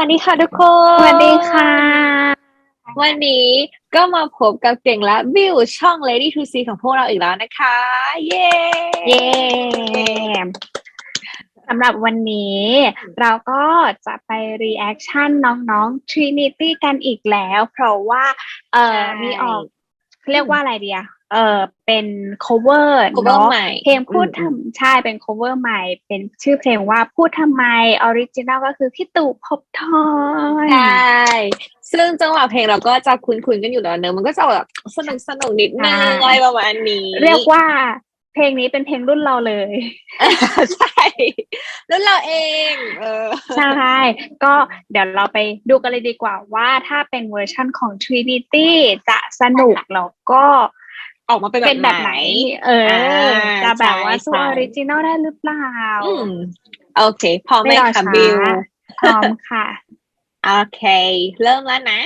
วัสดีค่ะทุกคน สวัสดีค่ะ วันนี้ก็มาพบกับเก่งและบิวช่อง Lady to See ของพวกเราอีกแล้วนะคะ เย้ เย้สำหรับวันนี้เราก็จะไปรีแอคชั่นน้องๆ Trinity กันอีกแล้ว เพราะว่า เอ่อมีออก เรียกว่าอะไรเดีย เออเป็น cover คเวอเนาะใหม่เพลงพูดอืมทำใช่เป็น cover ใหม่ เป็นชื่อเพลงว่าพูดทำไมออริจินัลก็คือพี่ตู่ภพบทอยใช่ซึ่งจังหวะเพลงเราก็จะคุ้นๆกันอยู่แล้วเนอะมันก็จะแบบสนุกสนุกๆนิดนึงอะไรประมาณนี้ เรียกว่าเพลงนี้เป็นเพลงรุ่นเราเลย ใช่แล้วเราเอง เออ ใช่ ก็เดี๋ยวเราไปดูกันเลยดีกว่าว่าถ้าเป็นเวอร์ชั่นของ Trinity จะสนุกแล้วก็ ออกมาเป็นเป็นแบแบบบไหไหนนเอออ่าจะแบบว่าใช่สู้ใช่ออริจินอลได้หรือเปล่าอืมโอเคพร้อมไหมไม่รอคะช้าบิวพร้อมค่ะ โอเค เริ่มแล้วนะ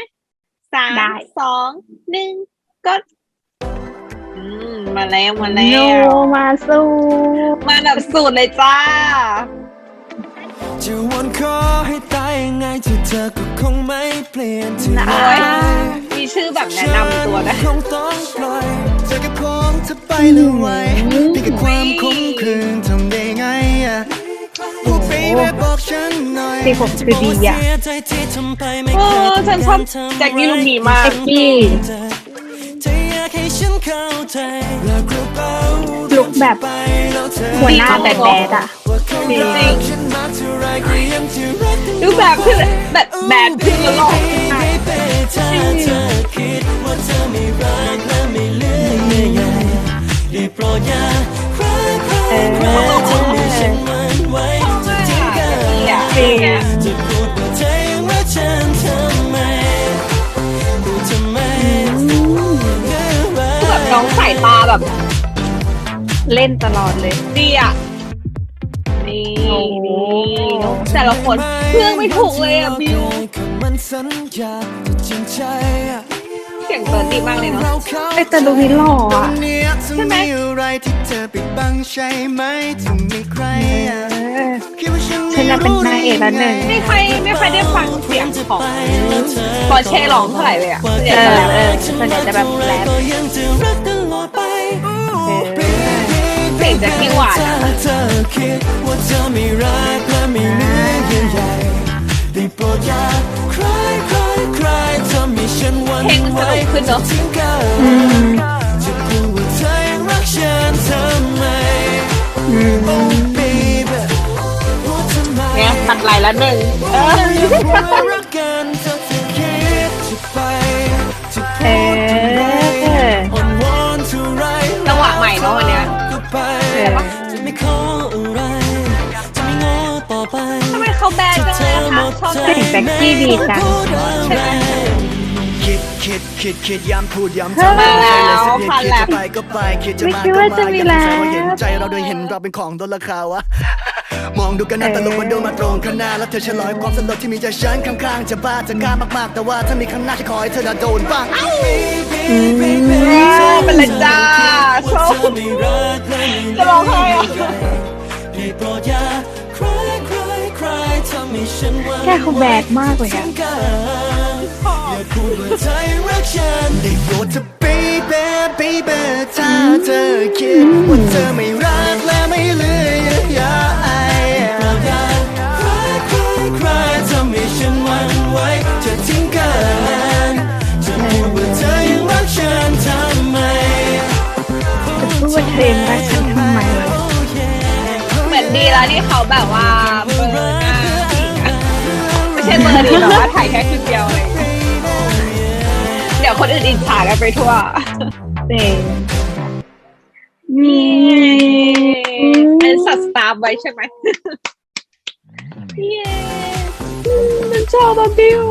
สามได้สองหนึ่งก็อืมมาแล้วมาแล้โนวมาสู้มาแบบสุดเลยจ้า จะวนขอให้ตายยังไงที่เธอก็คงไม่เปลี่ยนที่นะโอ้ยมี ชื่อแบบแนะนำตัวนะฉัคงต้องปล่อยเธอก็คงเธอไปเลยไว้พี่กับความคงคืนทำได้ไงอะโอ้ baby บอกฉันหน่อยสีผมคือดีอะจบกว่าเสียใจที่ทำไปไม่เอเคยอฉันชอบแจ็คกี้ลูกหมีมากแจ็คกี้เธออยากให้ฉันเข้าใจแล้วกระเป๋าลุคแบบไปแล้วเธอหัวหน้าแบดแบดอะว่าเขารักฉันมากเท่าไรก็ยังจะรักดูแบบคือแบบแบดขึ้นแล้ว หล่อเธอคิดว่าเธอไม่รักและไม่เลือเยื่อใยได้โปรดอย่าคลายคลายคลายทำให้ฉันมันไหวจะทิ้งกันจะพูดว่าเธอยังรักฉันทำไมพูดทำไมแบบน้องสายตาแบบ เล่นตลอดเลยดีอะนี่นี่แต่ละคนเพื่องไม่ถูกเลยอะบิว สัญญาจะจริงใจอะเสียงเติร์ดดีมากเลยเนาะเอ้ยแต่ดูนี่หล่ออะใช่ไหมอะไรที่เธอปิดบังใช่ไหมถึงมีใครอะเออคิดว่าฉันฉันน่ะเป็นนางเอกแล้วหนึ่งไม่ค่อยไม่ค่อยได้ฟังเสียงของปอร์เช่ร้องเท่าไหร่เลยอะส่วนใหญ่เอจะอแบบเออส่วนใหญ่จะแบบแรปก็ยังจะรักตลอดไปเออเสียงจะขี้หวานอะ ไม่รักและไม่เหลือเยื่อใยได้โปรดอย่าคลายคลายคลายทำให้ฉันหวันเพลงมันไหวสนุกขึ้นเนอะทิ้งกันจะพูดว่าเธอยังรักฉันทำไม Oh baby พูดทำไมเนี่ยตัดไหลละหนึ่งเออ รักกันเธอ ชอบเสียงแจ็คกี้ดีจังใช่ไหม คิดคิดคิดคิดย้ำพูดย้ำเฮ้ยจำมาแล้วคิดพันคิดแล้วจะไปก็ไปคิดจะไม่มาคิดก็ว่ามาจะมีอย่าสงสัยว่าแล้วเห็นใจเราโดยเห็นเราเป็นของลดราคาวะมองดูกันน่าตลกมันดูมาตรงข้างหน้าแล้วเธอฉลอยความสลดที่มีใจฉันข้างๆจะบ้าจะกล้ามากๆ แต่ว่าถ้ามีข้างหน้าจะขอให้เธอน่ะโดนบ้างเอ้าเป็นเลยจ้าโชว์จะร้องไห้อะ แค่เขาแบดมากเลยอะอย่าพูดว่าเธอรักฉันได้โปรดเธอ baby baby ถ้าเธอคิดว่าเธอไม่รักและไม่เหลือเยื่อใยโปรดอย่าคลายคลายคลายทำให้ฉันหวั่นไหวจะทิ้งกันจะพูดว่าเธอยังรักฉันทำไมจะพูดว่าเธอยังรักฉันทำไม เหมือนดีแล้วที่เขาแบบว่าเบอร์หน้าไม่ ใช่เบอร์ดีหรอกว่าถ่ายแค่คลิปเดียวเลยเดี๋ยวคนอื่นอิจฉากันไปทั่วเจ๋งนี่เป็นสัตว์สตาร์ฟไว้ใช่ไหมเย้ฉันชอบอะบิว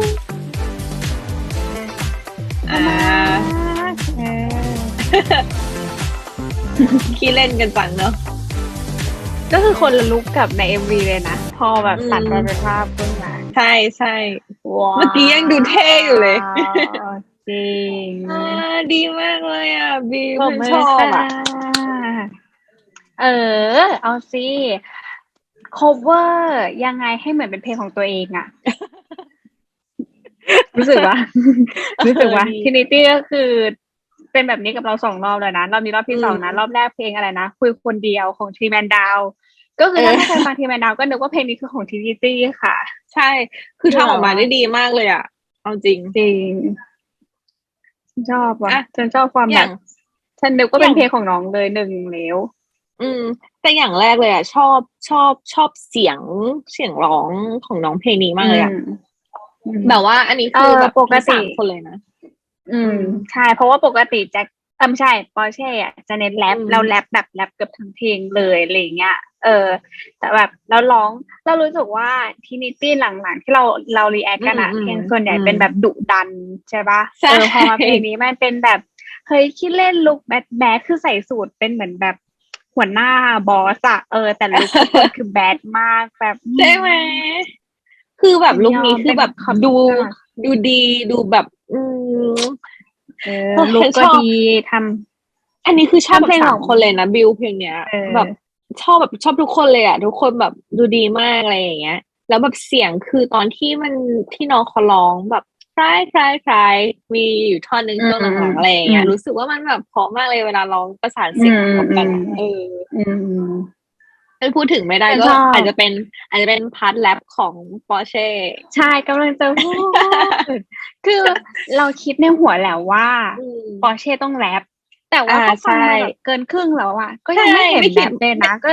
อ่าเออขี้เล่นกันจังเนอะก็คือคนละลุกกับใน MV เลยนะ พอแบบตัดอืมมาเป็นภาพขึ้นมา ใช่ใช่ว้าวเมื่อกี้ยังดูเท่อยู่เลยจริงอ่าดีมากเลยอะบิวปรบฉันมือชอบค่ะอะเออ เอาสิ cover ยังไงให้เหมือนเป็นเพลงของตัวเองอะรู้สึกว่า รู้สึกว่าเออดีทินิตี้ก็คือเป็นแบบนี้กับเราสองรอบเลยนะ รอบนี้รอบที่สองนะอืมรอบแรกเพลงอะไรนะ คุยคนเดียวของทีแมนดาว ก็คือเออถ้าใครฟังทีแมนดาวก็นึกว่าเพลงนี้คือของทินิตี้ค่ะ ใช่ คือทำออกมาได้ดีมากเลยอะ เอาจริงจริงฉันชอบว่ะอะฉันชอบความอแบย่าบงฉันนึกว่าเป็อนย่างเพลงของน้องเลยหนึ่งแล้วอืม แต่อย่างแรกเลยอะ ชอบชอบชอบเสียงเสียงร้องของน้องเพลงนี้มากเลยอะอืมแบบว่าอันนี้คือเออแบบปกติทั้งสามคนเลยนะอืมอืม ใช่ เพราะว่าปกติแจ็คเออไม่ใช่ปอร์เช่อะจะเน้นแรปอืมเราแรปแบบแรปเกือบทั้งเพลงเลยอะไรอย่างเงี้ย เออ แต่แบบเราร้องเรารู้สึกว่าทีนิตี้หลังๆ ที่เราเรารีแอคกันอะอืมอืมเพลงส่วนใหญ่อืมเป็นแบบดุดันใช่ปะใช่เออพอมาเพลงนี้มันเป็นแบบเฮ้ยคิดเล่นลุคแบดแบดคือใส่สูตรเป็นเหมือนแบบหัวหน้าบอสอะเออ แต่ลุคทุกคนคือแบดมากแบบใช่ไหมคือแบบลุคนี้คือแบบเป็นดูขอบคุณดูดีดูแบบ อืม เออลุคก็ชอบดีทำอันนี้คือชอบทำเพแบลงบสามของคนเลยนะบิวเพลงเนี้ยเออแบบชอบแบบชอบทุกคนเลยอะทุกคนแบบดูดีมากอะไรอย่างเงี้ย แล้วแบบเสียงคือตอนที่มันที่น้องเขาร้องแบบคล้ายคล้ายคล้ายมีอยู่ท่อนหนึ่งช่วงหลังๆอะไรอย่างเงี้ยรู้สึกว่ามันแบบเพราะมากเลยเวลาร้องประสานเสียงกับกันอะเออ อืมถ้าพูดถึงไม่ได้แต่ก็ชอบอาจจะเป็นอาจจะเป็นพาร์ทแรปของปอร์เช่ใช่กำลังจะพูดคือเราคิดในหัวแล้วว่าปอร์เช่ต้องแรปแต่ว่าอ่าก็ฟังมาใช่แบบเกินครึ่งแล้วอะ ก็ยังไม่ใช่เห็นไม่คิแรดปเลยนะก็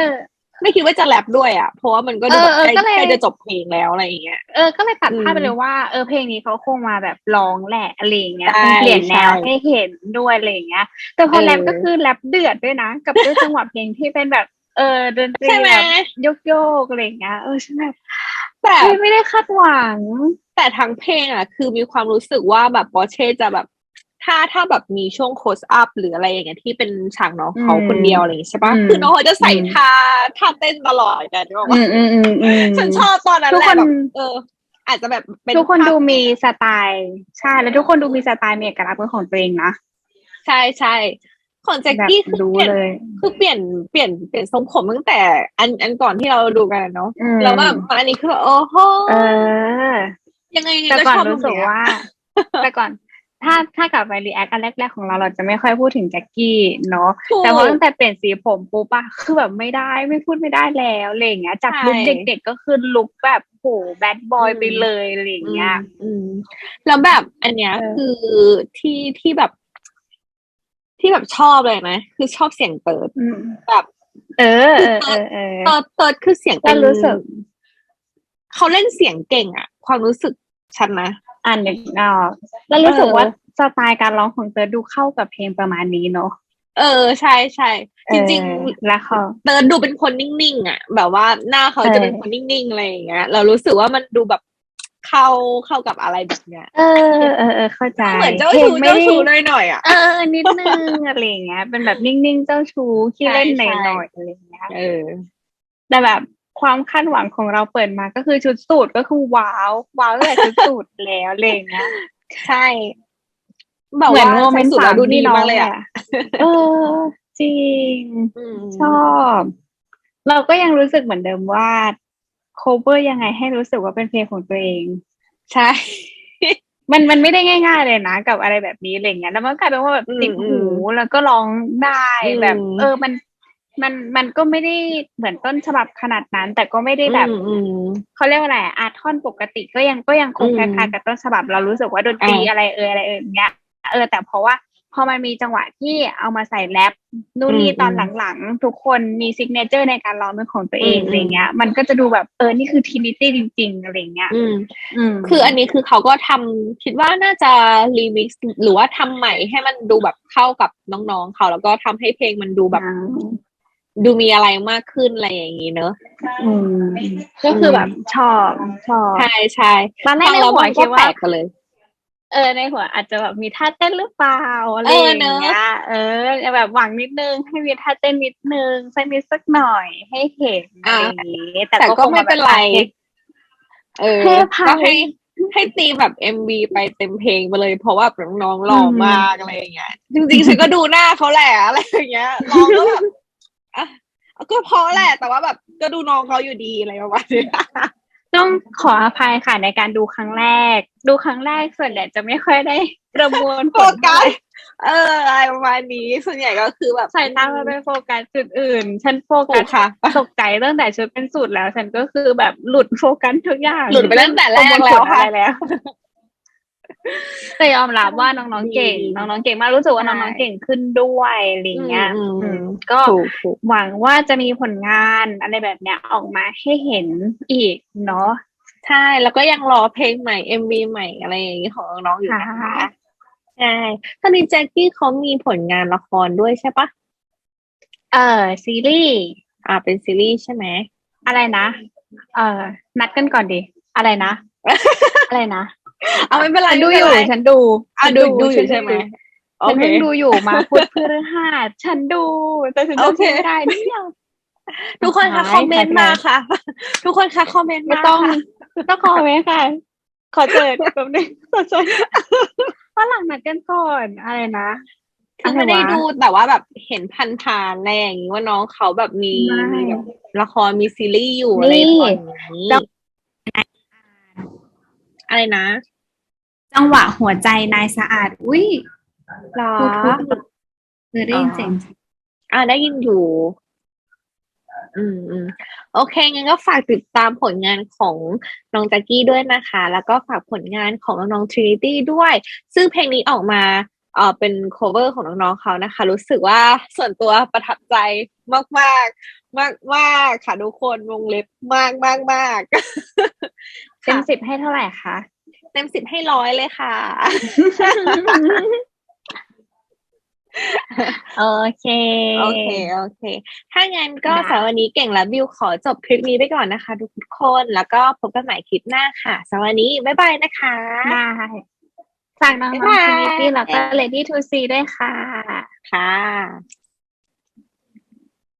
ไม่คิดว่าจะแรปด้วยอะ เพราะว่ามันก็ดูแบบเออเออใกล้ก็เลยใกล้จะจบเพลงแล้วอะไรอย่างเงี้ย เออ ก็เลยตัดภาพอืมไปเลยว่า เออ เพลงนี้เขาคงมาแบบร้องแหละอะไรอย่างเงี้ยใช่คงเปลี่ยนแนวใช่ให้เห็นด้วยอะไรอย่างเงี้ย แต่พอเออแรปก็คือแรปเดือดด้วยนะ กับด้วยจังหวะเพลงที่เป็นแบบเออดนตรีใช่ไหมแบบโยกโยกๆอะไรอย่างเงี้ยเออใช่ไหมแต่เฮ้ยไม่ได้คาดหวัง แต่ทั้งเพลงอะ คือมีความรู้สึกว่าแบบปอร์เช่จะแบบ ถ้าถ้าแบบมีช่วงโคสอัพหรืออะไรอย่างเงี้ยที่เป็นฉากน้องเขาอืมคนเดียวอะไรอย่างงี้ใช่ปะอืมคือน้องเขาจะใส่อืมท่าท่าเต้นตลอดแต่ที่บอกอืว่ามอืมอืมอืมฉันชอบตอนนั้นทุกแหคละนแบบเออ อาจจะแบบเป็นทุกคนภาพดูมีสไตล์ ใช่แล้วทุกคนดูมีสไตล์มีเอกลักษณ์เป็นของตัวเองนะใช่ใช่ ของแจ็คแบบกี้คือรู้เปลี่ยนเลยคือเปลี่ยนเปลี่ยนเปลี่ยนทรงผมตั้งแต่ อันอันก่อนที่เราดูกันอะเนาะอืมแล้วแบบมาอันนี้คือแบบโอ้โหเออยังไงยังไงแต่ก็ก่อนชอบรู้สึกตงเนี้ยว่า แต่ก่อนถ้าถ้ากลับไปรีแอคอันแรกๆของเราเราจะไม่ค่อยพูดถึงแจ็คกี้เนาะถูกแต่พอตั้งแต่เปลี่ยนสีผมปุ๊บอะคือแบบไม่ได้ไม่พูดไม่ได้แล้วอะไรอย่างเงี้ยจากใช่ลุคเด็กๆก็คือลุคแบบโหแบดบอยอืมไปเลยอะไรอย่างเงี้ยอืมแล้วแบบอันเนี้ยเออคือที่ที่แบบ ที่แบบชอบเลยนะคือชอบเสียงเติร์ดอืมแบบเออเออเออเออเติร์ดเติร์ดคือเสียงเป็นแล้วรู้สึกเขาเล่นเสียงเก่งอะความรู้สึกฉันนะอ่านหนึ่งออกแล้วรู้สึกเออว่าสไตล์การร้องของเติร์ดดูเข้ากับเพลงประมาณนี้เนาะเออใช่ใช่จริงเออแล้วเขาๆเติร์ดดูเป็นคนนิ่งๆอะแบบว่าหน้าเขาเออจะเป็นคนนิ่งๆอะไรอย่างเงี้ยเรารู้สึกว่ามันดูแบบ เข้าเข้ากับอะไรแบบเนี้ย เออเออเออเข้าใจเหมือนเจ้าพลชูงเจ้าไม่ได้ชูหน่อยๆอะเออนิดนึงอะไรอย่างเงี้ย เป็นแบบนิ่งๆเจ้าชู้ขี้เล่นหใช่น่อยๆอะไรอย่างเงี้ย เออ แต่แบบความคาดหวังของเราเปิดมาก็คือชุดสูทก็คือว้าวว้าวตั้งแต่ชุดสูทแล้วอะไรอย่างเงี้ย ใช่แบบเหมือนว่าโมเมนต์ใส่สูทสาแล้วมดูดีพี่น้องมากเลยอะเออ จริงอืมชอบ เราก็ยังรู้สึกเหมือนเดิมว่า cover ยังไงให้รู้สึกว่าเป็นเพลงของตัวเอง ใช่ มันมันไม่ได้ง่าย ๆ เลยนะ กับอะไรแบบนี้อะไรเงี้ยแล้วมันกลายเป็นว่าแบบอืมติดอืหูมแล้วก็ร้องได้อืมแบบ เออมันมันมันก็ไม่ได้เหมือนต้นฉบับขนาดนั้น แต่ก็ไม่ได้แบบอืมอืมเขาเรียกว่าอะไรอาร์ทอนปกติก็ยังก็ยังคงอืมคล้ายๆกับต้นฉบับเรารู้สึกว่าดนตรีอ่าอะไรเอออะไรเอออย่างเงี้ยเออแต่เพราะว่า พอมันมีจังหวะที่เอามาใส่แรปนู่นนี่อืมตอนหลังๆ ทุกคนมีซิกเนเจอร์ในการร้องเป็นของตัวเองอืมอะไรเงี้ย มันก็จะดูแบบเออนี่คือทีนิตี้จริง ๆ อะไรเงี้ยอืมอืมคืออันนี้คือเขาก็ทำคิดว่าน่าจะรีมิกซ์หรือว่าทำใหม่ให้มันดูแบบเข้ากับน้องๆเขาแล้วก็ทำให้เพลงมันดูแบบดูมีอะไรมากขึ้นอะไรอย่างนี้เนอะอืมก็คือแบบชอบชอบใช่ใช่ตอนแรกฟังในแล้วหัวมันคิก็ดแปลว่ากกันเลย เออในหัวอาจจะแบบมีท่าเต้นหรือเปล่าอะไรเอออย่างเนอะเงี้ยเออแบบหวังนิดนึงให้มีท่าเต้นนิดนึงสักนิดสักหน่อยให้เห็นอะไรอย่างงี้แต่แต่ก็ไม่เป็นไร เออเท่พาก็ให้ให้ตีแบบเอ็มบีไปเต็มเพลงไปเลย เพราะว่าน้องๆหล่อมากอะไรอย่างเงี้ยจริงๆฉันก็ดูหน้าเขาแหละอะไรอย่างเงี้ยร้องก็แบบอะก็เพราะแหละ แต่ว่าแบบก็ดูน้องเขาอยู่ดีอะไรประมาณเนี้ย ต้องขออภัยค่ะในการดูครั้งแรก ดูครั้งแรกส่วนใหญ่จะไม่ค่อยได้ประมวลผโฟลเท่ากัไหร่สเอออะไรประมาณนี้ส่วนใหญ่ก็คือแบบ สายตามันไปโฟกัสจุดอื่น ฉันโฟถูกักสค่ะ ตกใจตั้งแต่ชุดเป็นสูตรแล้ว ฉันก็คือแบบหลุดโฟกัสทุกอย่างหลุดไปตั้งแต่แรกประมแล้วผค่ะ อะไรแล้ว แต่ยอมรับว่าน้องๆเก่งดีน้องๆเก่งมากรู้สึกว่าใช่น้องๆเก่งขึ้นด้วยอะไรเงี้ยอืมอืมอืมก็ถูกถูกหวังว่าจะมีผลงานอะไรแบบเนี้ยออกมาให้เห็นอีกเนาะใช่แล้วก็ยังรอเพลงใหม่ MV ใหม่อะไรอย่างนี้ของน้องๆอยู่นะคะค่ะใช่ตอนนี้แจ็คกี้เขามีผลงานละครด้วยใช่ปะเออซีรีส์อ่าเป็นซีรีส์ใช่ไหมอะไรนะ เออนัดกันก่อนดิ อะไรนะ อะไรนะ เอาไม่เป็นไรฉันดูไม่อเป็นยู่ไรฉันดูอะฉันดูดูอยู่ฉันใช่ไหมโอฉันเคเพิ่งดูอยู่มาพุธพฤหัสฉันดู แต่ฉันโอจำเคชื่อไม่ได้เนี่ยทุกคนคะคอมเมนต์มาค่ะ ทุกคนคะคอมเมนต์ไม่มาต้องค่ะต้องขอไหมค่ะ ขอเจอแป๊บนึงขอเจอฝรั่งนัดกันก่อนอะไรนะคือไม่ได้ดูแต่ว่าแบบเห็นผ่านๆอะไรอย่างนี้ว่าน้องเขาแบบมีไม่มีแบบละครมีซีรีส์อยู่อะไรนี่ตอนนี้แล้ว อะไรนะ จังหวะหัวใจนายสะอาด อุ้ยหรอพูดพูดเคยได้ยินเสียงอ่าได้ยินอยู่ อืมอืมโอเคงั้นก็ฝากติดตามผลงานของน้องแจ็กกี้ด้วยนะคะ แล้วก็ฝากผลงานของน้องๆ Trinity ด้วย ซึ่งเพลงนี้ออกมาเอ่อเป็น cover ของน้องๆเขานะคะ รู้สึกว่าส่วนตัวประทับใจมากมากมากมากๆค่ะทุกคนวงเล็บมากมากมาก เต็มค่ะสิบให้เท่าไหร่คะเต็มสิบให้ร้อยเลยค่ะ โอเค โอเค โอเค ถ้างั้นก็ได้สำหรับวันนี้เก่งและบิวขอจบคลิปนี้ไปก่อนนะคะทุกคน แล้วก็พบกันใหม่คลิปหน้าค่ะสำหรับวันนี้ บ๊ายบายนะคะได้ฝากน้องบ๊ายๆบาย Trinity แล้วก็ Lady to See ด้วยค่ะ ค่ะ